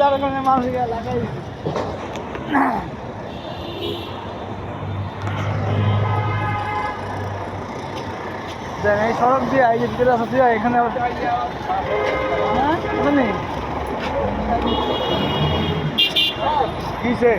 দাঁড় করে মানুষকে লাগাই এই সড়ক দিয়ে এই যে এখানে হ্যাঁ ওটা নেই কিসে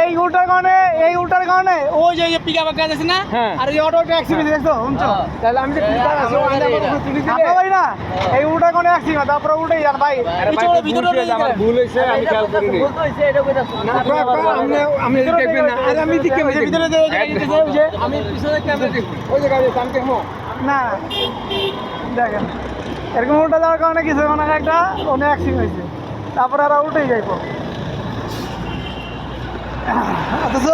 এই উল্টার কারণে এই উল্টার কারণে। ওই যে পিক আপ কাজ আছে না? হ্যাঁ। আর এই অটো অ্যাক্সিডেন্ট দেখছ? শুনছো? তাহলে আমি যে আছি আপনার ভাই না। এই উল্টার কারণে অ্যাক্সিডেন্ট তারপরে উল্টে যান ভাই। পিছনে ভিতরে আমার ভুল হয়েছে আমি খেয়াল করিনি। না দেখবেন না। আর ভিতরে যে- পিছনে ক্যামেরা ওই যে গাড়ি আমি না। দেখেন। এরকম উল্টা যাওয়ার কারণে কিছু মানে একটা অনেক অ্যাক্সিডেন্ট হয়েছে। তারপরে আর উল্টেই যাইব। অথচ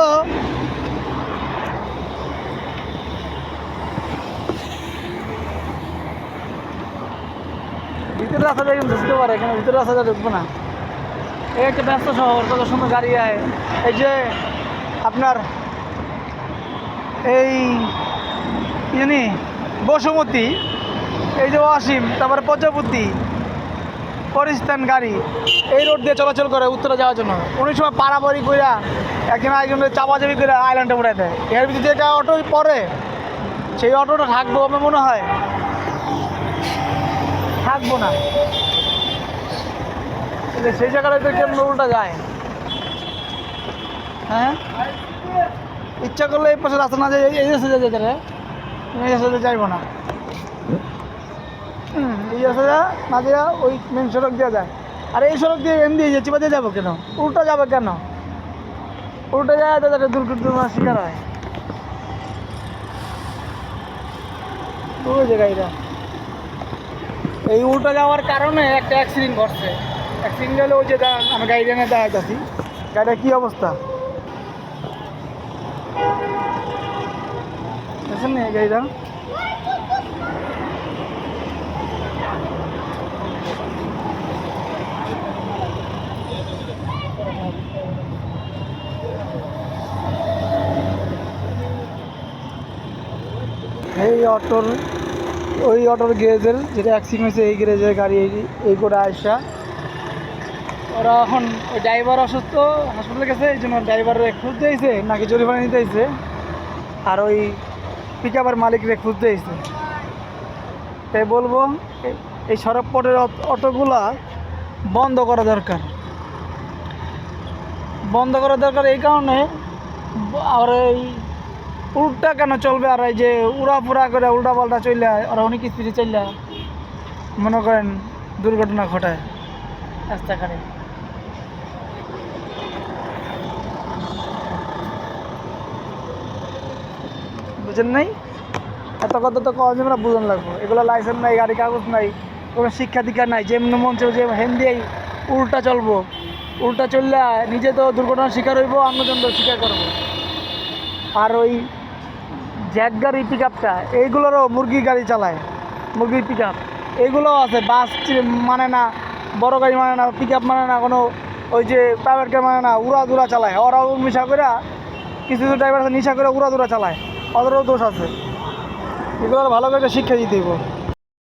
ভিতরে রাস্তা দিয়ে কিন্তু ঢুকতে পারে এখানে ভিতরে রাস্তা দিয়ে ঢুকবো না। এই একটা ব্যস্ত শহর, কত সুন্দর গাড়ি আয়। এই যে আপনার এই জানি বসুমতী এই যে ওয়াসিম, তারপরে প্রজাপতি পরিস্থান গাড়ি। এই রোড দিয়ে চলাচল করে উত্তরে যাওয়ার জন্য। অনেক সময় পাড়াপাড়ি কইরা একজন আরেকজনের চাপাচাপি করে আইল্যান্ডে উড়াই দেয়। এর ভিতরে যেটা অটো পরে সেই অটোটা থাকব আমার মনে হয়। থাকব না। সেই জায়গাটায় তো কেমন উল্টা যায়। হ্যাঁ? ইচ্ছা করলে এই পাশে রাস্তা না যায়, এই রাস্তা যেতে রে। এই রাস্তাতে যাইবো না। এই রাস্তাটা দিয়া ওই মেন সড়ক দিয়ে যায়। আর এই সড়ক দিয়ে এম দিয়ে চিপা দিয়ে যাব কেন? উল্টা যাবে কেন? উল্টা যায় তো একটা দুর্ঘটনার শিকার হয়। গাড়িটা। এই উল্টা যাওয়ার কারণে একটা অ্যাক্সিডেন্ট ঘটছে। অ্যাক্সিডেন্ট হলে ওই যে আমি গাড়িটা নিয়ে দেখাইতেছি গাড়িটার কী অবস্থা? গাড়িটা? এই অটোর, ওই অটোর গ্যারেজের যেটা অ্যাক্সিডেন্ট হয়েছে, এই গ্যারেজের গাড়ি, এই- করে আসা ওরা এখন ওই ড্রাইভার অসুস্থ হাসপাতালে গেছে, এই জন্য ড্রাইভারের খুঁজতে হয়েছে নাকি জরিমানা নিতে হয়েছে। আর ওই পিক আপের মালিকরে খুঁজতে হয়েছে তাই বলব, এই- এই সড়ক পথের অটোগুলা বন্ধ করা দরকার। বন্ধ করা দরকার এই কারণে আর এই উল্টা কেন চলবে? আর এই যে উড়া পুরা করে উল্টা পাল্টা চললে আর অনেক স্পিডে চললে মনে করেন দুর্ঘটনা ঘটায়। রাস্তাঘাটে। বুঝেন নাই? এত কথা তো কজন আমরা বুঝন লাগবো। এগুলো লাইসেন্স নাই গাড়ি কাগজ নাই কোনো শিক্ষা দীক্ষা নাই যেমনি মন চাই যে হেন দিয়েই উল্টা চলবো। উল্টা চললে নিজে তো দুর্ঘটনার শিকার হইব অন্যজন তো শিকার করব। আর ওই জ্যাক গাড়ি পিক আপটা এইগুলোরও মুরগি গাড়ি চালায়, মুরগির পিক আপ এইগুলোও আছে বাস মানে না, বড় গাড়ি মানে না পিক আপ মানে না, কোনো ওই যে প্রাইভেট গাড়ি মানে না উড়া দুরা চালায়। ওরাও মিশা করে, কিছু কিছু ড্রাইভার নিশা করে উড়া দুরা চালায়। ওদেরও দোষ আছে। এগুলো ভালো করে শিক্ষা দিতে